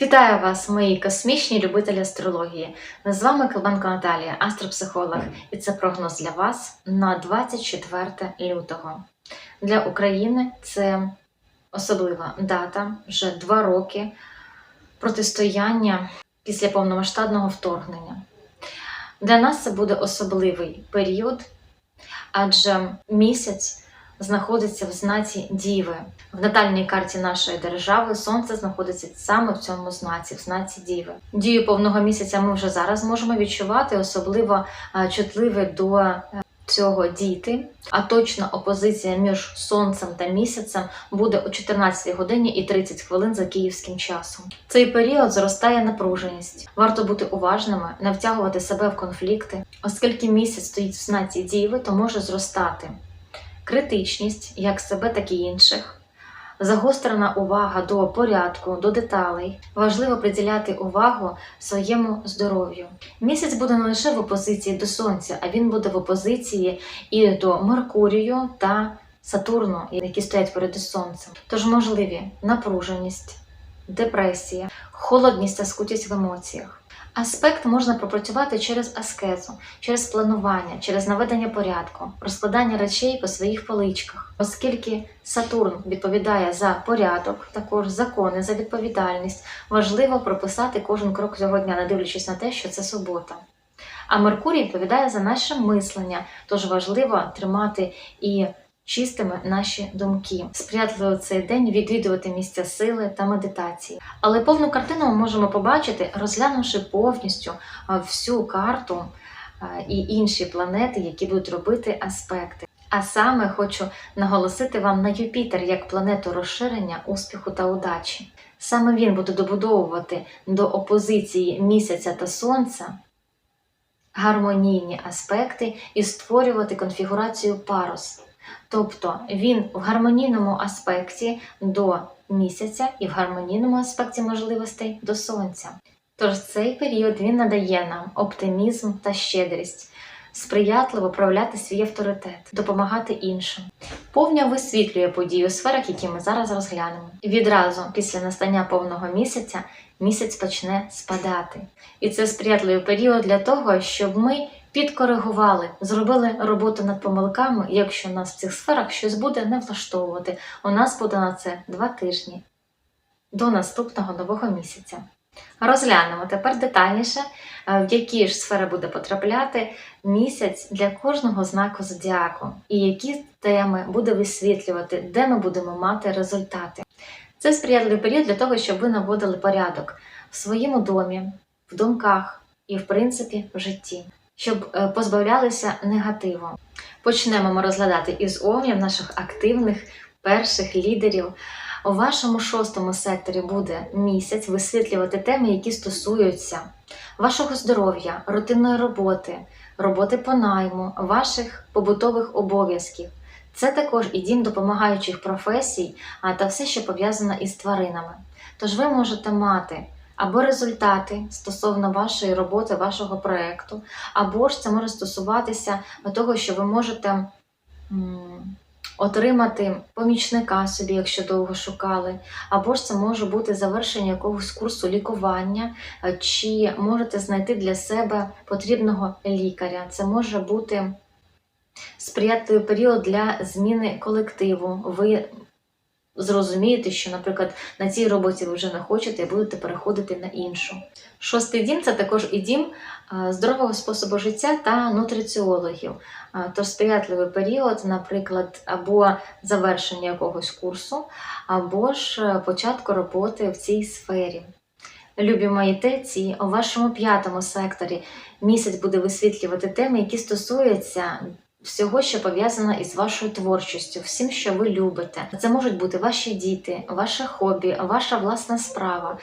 Вітаю вас, мої космічні любителі астрології. З вами Калбанко Наталія, астропсихолог, і це прогноз для вас на 24 лютого. Для України це особлива дата, вже два роки протистояння після повномасштабного вторгнення. Для нас це буде особливий період, адже місяць знаходиться в знаці Діви. В натальній карті нашої держави сонце знаходиться саме в цьому знаці, в знаці Діви. Дію повного місяця ми вже зараз можемо відчувати, особливо е, чутливі до е, цього діти. А точна опозиція між сонцем та місяцем буде о 14 годині і 30 хвилин за київським часом. Цей період зростає напруженість. Варто бути уважними, не втягувати себе в конфлікти, оскільки місяць стоїть в знаці Діви, то може зростати критичність як себе, так і інших, загострена увага до порядку, до деталей. Важливо приділяти увагу своєму здоров'ю. Місяць буде не лише в опозиції до Сонця, а він буде в опозиції і до Меркурію та Сатурну, які стоять перед Сонцем. Тож можливі напруженість, депресія, холодність та скутість в емоціях. Аспект можна пропрацювати через аскезу, через планування, через наведення порядку, розкладання речей по своїх поличках, оскільки Сатурн відповідає за порядок, також закони за відповідальність, важливо прописати кожен крок цього дня, не дивлячись на те, що це субота. А Меркурій відповідає за наше мислення, тож важливо тримати і чистими наші думки, сприятливо цей день відвідувати місця сили та медитації. Але повну картину ми можемо побачити, розглянувши повністю всю карту і інші планети, які будуть робити аспекти. А саме хочу наголосити вам на Юпітер як планету розширення, успіху та удачі. Саме він буде добудовувати до опозиції місяця та сонця гармонійні аспекти і створювати конфігурацію парус. Тобто він в гармонійному аспекті до місяця і в гармонійному аспекті можливостей до сонця. Тож цей період він надає нам оптимізм та щедрість, сприятливо проявляти свій авторитет, допомагати іншим. Повня висвітлює події у сферах, які ми зараз розглянемо. Відразу після настання повного місяця місяць почне спадати. І це сприятливий період для того, щоб ми підкоригували, зробили роботу над помилками, якщо нас в цих сферах щось буде не влаштовувати. У нас буде на це два тижні до наступного нового місяця. Розглянемо тепер детальніше, е, в які ж сфери буде потрапляти місяць для кожного знаку зодіаку, і які теми буде висвітлювати, де ми будемо мати результати. Це сприятливий період для того, щоб ви наводили порядок в своєму домі, в думках і, в принципі, в житті щоб е, позбавлялися негативу. Почнемо ми розглядати із овнів наших активних перших лідерів. У вашому шостому секторі буде місяць висвітлювати теми, які стосуються вашого здоров'я, рутинної роботи, роботи по найму, ваших побутових обов'язків. Це також і дім допомагаючих професій, та все, що пов'язане із тваринами. Тож ви можете мати або результати стосовно вашої роботи, вашого проєкту, або ж це може стосуватися того, що ви можете отримати помічника собі, якщо довго шукали, або ж це може бути завершення якогось курсу лікування, е, чи можете знайти для себе потрібного лікаря. Це може бути сприятливий період для зміни колективу. Ви зрозумієте, що, наприклад, на цій роботі ви вже не хочете і будете переходити на іншу. Шостий дім це також і дім е, здорового способу життя та нутриціологів. Е, Тож сприятливий період, наприклад, або завершення якогось курсу, або ж е, початку роботи в цій сфері. Любі мої теці, у вашому п'ятому секторі місяць буде висвітлювати теми, які стосуються всього, що пов'язано із вашою творчістю, всім, що ви любите. Це можуть бути ваші діти, ваше хобі, ваша власна справа.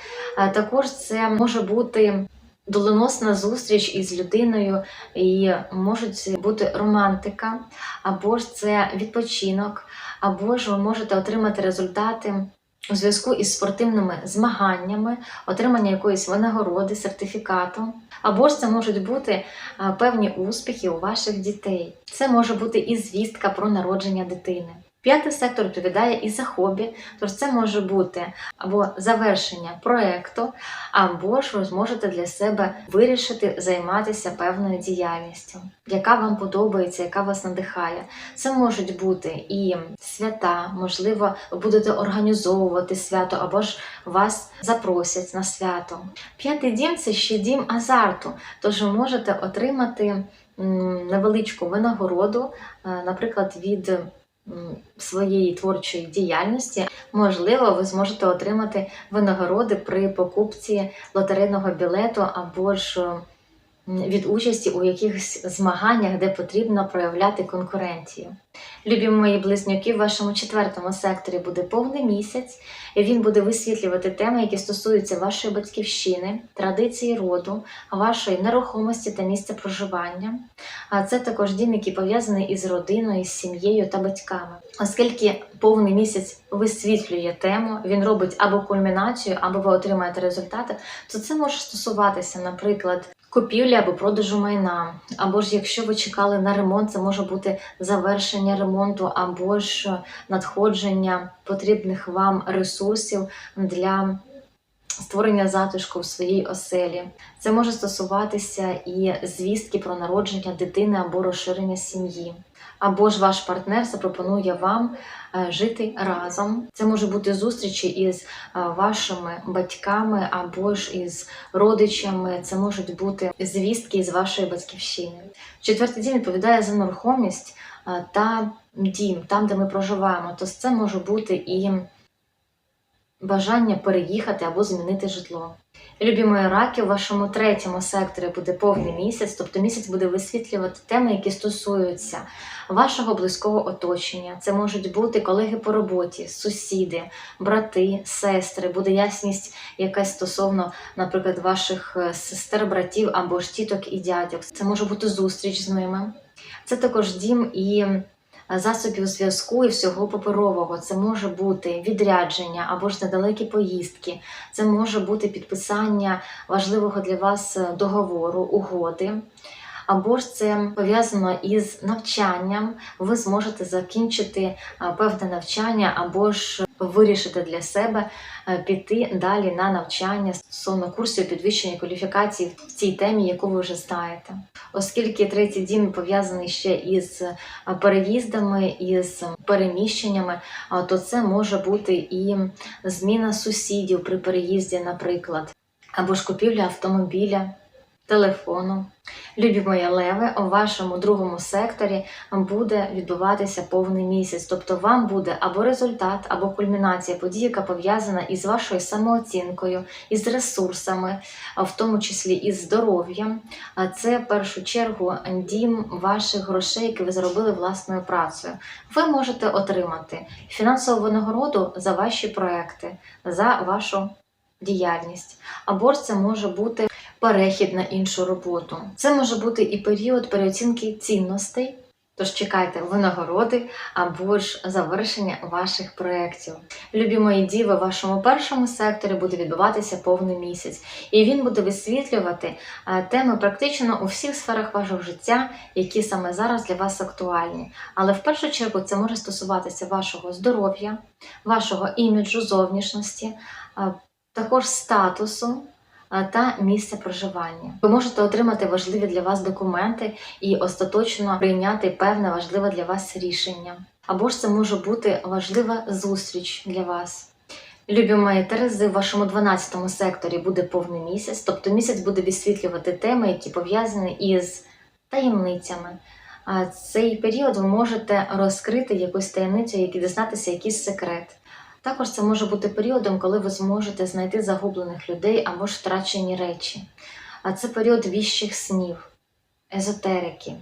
Також це може бути. Доленосна зустріч із людиною, і можуть бути романтика, або ж це відпочинок, або ж ви можете отримати результати у зв'язку із спортивними змаганнями, отримання якоїсь винагороди, сертифікату. Або ж це можуть бути певні успіхи у ваших дітей. Це може бути і звістка про народження дитини. П'ятий сектор відповідає і за хобі, тож це може бути або завершення проекту, або ж ви зможете для себе вирішити займатися певною діяльністю, яка вам подобається, яка вас надихає. Це можуть бути і свята, можливо, ви будете організовувати свято, або ж вас запросять на свято. П'ятий дім це ще дім азарту, тож ви можете отримати невеличку винагороду, е, наприклад, від своєї творчої діяльності. Можливо, ви зможете отримати винагороди при покупці лотерейного білету або ж від участі у якихось змаганнях, де потрібно проявляти конкуренцію. Любі мої близнюки, в вашому четвертому секторі буде повний місяць, і він буде висвітлювати теми, які стосуються вашої батьківщини, традиції роду, вашої нерухомості та місця проживання. А це також дім, який пов'язаний із родиною, з сім'єю та батьками. Оскільки повний місяць висвітлює тему, він робить або кульмінацію, або ви отримаєте результати, то це може стосуватися, наприклад, купівлі або продажу майна, або ж якщо ви чекали на ремонт, це може бути завершення ремонту, або ж надходження потрібних вам ресурсів для створення затишку в своїй оселі. Це може стосуватися і звістки про народження дитини або розширення сім'ї. Або ж ваш партнер запропонує вам е, жити разом. Це може бути зустрічі із е, вашими батьками або ж із родичами. Це можуть бути звістки з вашої батьківщини. Четвертий дім відповідає за нерухомість е, та дім, там, де ми проживаємо. То це може бути і бажання переїхати або змінити житло. Любі мої раки, у вашому третьому секторі буде повний місяць, тобто місяць буде висвітлювати теми, які стосуються вашого близького оточення. Це можуть бути колеги по роботі, сусіди, брати, сестри, буде ясність якась стосовно, наприклад, ваших е, сестер, братів або ж тіток і дядьок. Це може бути зустріч з ними. Це також дім і засобів зв'язку і всього паперового. Це може бути відрядження або ж недалекі поїздки. Це може бути підписання важливого для вас е, договору, угоди. Або ж це пов'язано із навчанням, ви зможете закінчити певне навчання, або ж вирішити для себе піти далі на навчання стосовно курсів підвищення кваліфікації в цій темі, яку ви вже знаєте. Оскільки третій дім пов'язаний ще із переїздами, із переміщеннями, то це може бути і зміна сусідів при переїзді, наприклад, або ж купівля автомобіля, телефону. Любі мої леви, у вашому другому секторі буде відбуватися повний місяць, тобто вам буде або результат, або кульмінація подій, яка пов'язана із вашою самооцінкою, із ресурсами, в тому числі із здоров'ям. Це в першу чергу дім ваших грошей, які ви заробили власною працею. Ви можете отримати фінансову винагороду за ваші проекти, за вашу діяльність, або ж це може бути перехід на іншу роботу. Це може бути і період переоцінки цінностей. Тож чекайте винагороди або ж завершення ваших проєктів. Любі мої діви, в вашому першому секторі буде відбуватися повний місяць, і він буде висвітлювати е, теми практично у всіх сферах вашого життя, які саме зараз для вас актуальні. Але в першу чергу це може стосуватися вашого здоров'я, вашого іміджу, зовнішності, е, також статусу та місця проживання. Ви можете отримати важливі для вас документи і остаточно прийняти певне важливе для вас рішення. Або ж це може бути важлива зустріч для вас. Любі мої Терези, в вашому 12 секторі буде повний місяць, тобто місяць буде висвітлювати теми, які пов'язані із таємницями. А цей період ви можете розкрити якусь таємницю, які дізнатися якийсь секрет. Також це може бути періодом, коли ви зможете знайти загублених людей або ж втрачені речі. А це період віщих снів, езотерики.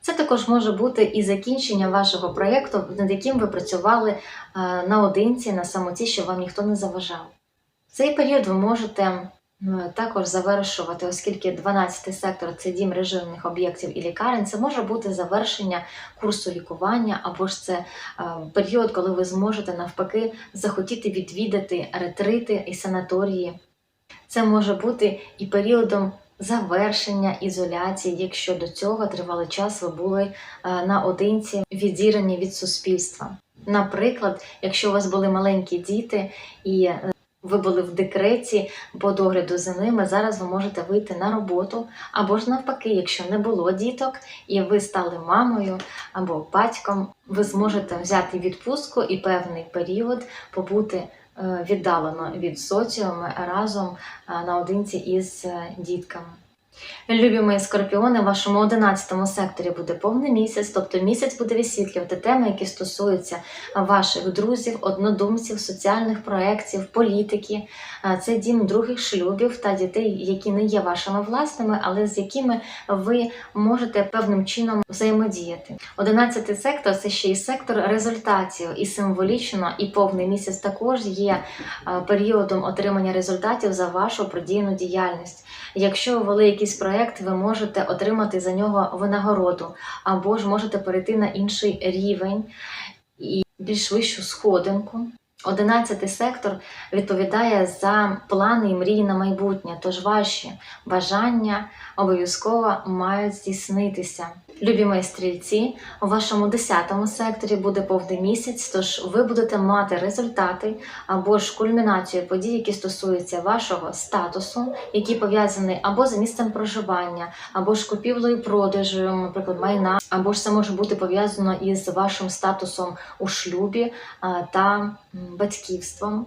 Це також може бути і закінчення вашого проєкту, над яким ви працювали е, наодинці, на самоті, щоб вам ніхто не заважав. В цей період ви можете також завершувати, оскільки 12 сектор це дім режимних об'єктів і лікарень, це може бути завершення курсу лікування, або ж це період, коли ви зможете навпаки захотіти відвідати ретрити і санаторії. Це може бути і періодом завершення ізоляції, якщо до цього тривалий час ви були наодинці відірені від суспільства. Наприклад, якщо у вас були маленькі діти і е, ви були в декреті по догляду за ними, зараз ви можете вийти на роботу, або ж навпаки, якщо не було діток і ви стали мамою або батьком, ви зможете взяти відпустку і певний період побути е, віддалено від соціуму разом е, наодинці із е, дітками. Любі скорпіони, в вашому 11 секторі буде повний місяць, тобто місяць буде висвітлювати теми, які стосуються ваших друзів, однодумців, соціальних проєктів, політики. Це дім других шлюбів та дітей, які не є вашими власними, але з якими ви можете певним чином взаємодіяти. 11 сектор це ще й сектор результатів, і символічно, і повний місяць також є періодом отримання результатів за вашу продійну діяльність. Якщо вели якийсь проєкт, ви можете отримати за нього винагороду, або ж можете перейти на інший рівень і більш вищу сходинку. Одинадцятий сектор відповідає за плани і мрії на майбутнє, тож ваші бажання обов'язково мають здійснитися. Любі стрільці, у вашому 10 секторі буде повний місяць, тож ви будете мати результати або ж кульмінацію подій, які стосуються вашого статусу, які пов'язані або з місцем проживання, або ж купівлею продажу, наприклад, майна, або ж це може бути пов'язано із вашим статусом у шлюбі та батьківством.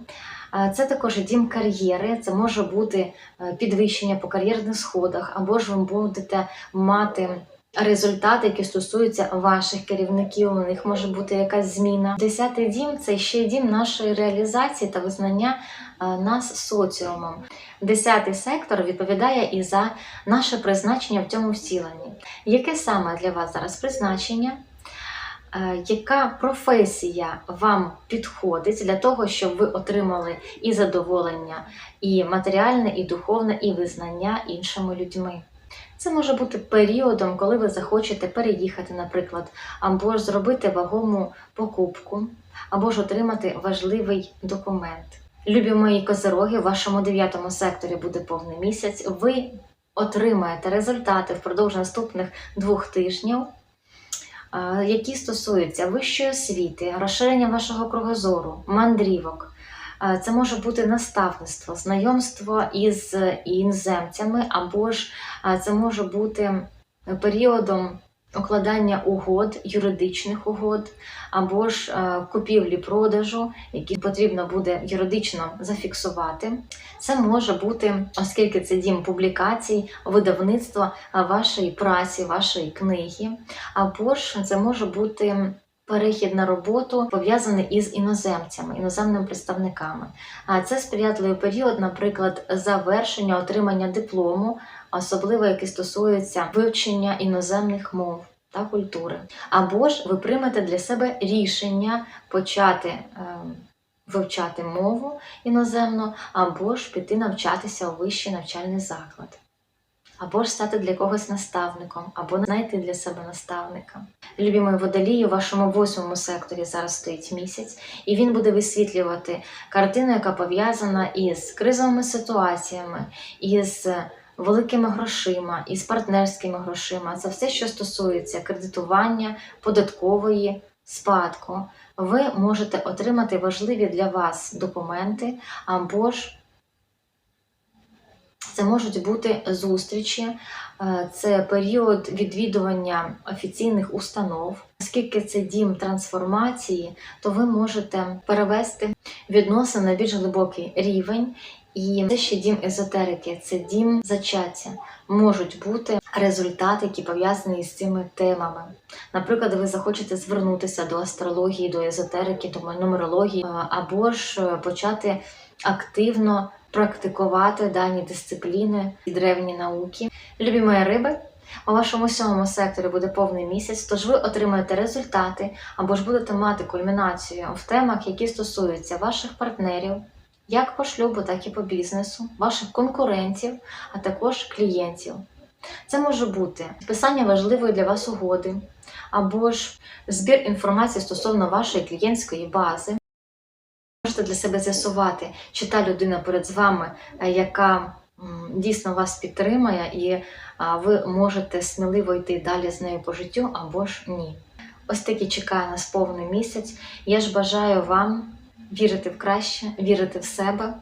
Це також дім кар'єри, це може бути е, підвищення по кар'єрних сходах, або ж ви будете мати результати, які стосуються ваших керівників. У них може бути якась зміна. Десятий дім це ще дім нашої реалізації та визнання е, нас соціумом. Десятий сектор відповідає і за наше призначення в цьому втіленні. Яке саме для вас зараз призначення? Е, Яка професія вам підходить для того, щоб ви отримали і задоволення, і матеріальне, і духовне, і визнання іншими людьми? Це може бути періодом, коли ви захочете переїхати, наприклад, або ж зробити вагому покупку, або ж отримати важливий документ. Любі мої козероги, в вашому дев'ятому секторі буде повний місяць. Ви отримаєте результати впродовж наступних двох тижнів, які стосуються вищої освіти, розширення вашого кругозору, мандрівок. Це може бути наставництво, знайомство із іноземцями, або ж це може бути періодом укладання угод, юридичних угод, або ж е, купівлі-продажу, які потрібно буде юридично зафіксувати. Це може бути, оскільки це дім публікацій, видавництва вашої праці, вашої книги, або ж це може бути. Перехід на роботу пов'язаний із іноземцями, іноземними представниками. А це сприятливий період, наприклад, завершення отримання диплому, особливо який стосується вивчення іноземних мов та культури. Або ж ви приймете для себе рішення почати е, вивчати мову іноземну, або ж піти навчатися у вищий навчальний заклад. Або ж стати для когось наставником, або знайти для себе наставника. Любі мої водолії, у вашому восьмому секторі зараз стоїть місяць, і він буде висвітлювати картину, яка пов'язана із кризовими ситуаціями, із великими грошима, із партнерськими грошима. Це все, що стосується кредитування, податкової, спадку. Ви можете отримати важливі для вас документи або ж це можуть бути зустрічі, е, це період відвідування офіційних установ. Оскільки це дім трансформації, то ви можете перевести відносини на більш глибокий рівень. І це ще дім езотерики, це дім зачаття. Можуть бути результати, які пов'язані з цими темами. Наприклад, ви захочете звернутися до астрології, до езотерики, до нумерології, е, або ж е, почати активно практикувати дані дисципліни і древні науки. Любі мої риби, у вашому сьомому секторі буде повний місяць, тож ви отримаєте результати або ж будете мати кульмінацію в темах, які стосуються ваших партнерів, як по шлюбу, так і по бізнесу, ваших конкурентів, а також клієнтів. Це може бути підписання важливої для вас угоди, або ж збір інформації стосовно вашої клієнтської бази. Можете для себе з'ясувати, чи та людина перед вами, е, яка дійсно вас підтримає, і ви можете сміливо йти далі з нею по життю або ж ні. Ось таки чекає нас повний місяць. Я ж бажаю вам вірити в краще, вірити в себе.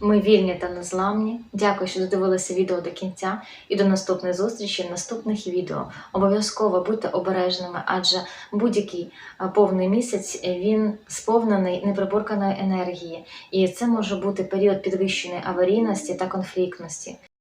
Ми вільні та незламні. Дякую, що додивилися відео до кінця і до наступної зустрічі в наступних відео. Обов'язково будьте обережними, адже будь-який повний місяць е, він сповнений неприборканої енергії, і це може бути період підвищеної аварійності та конфліктності.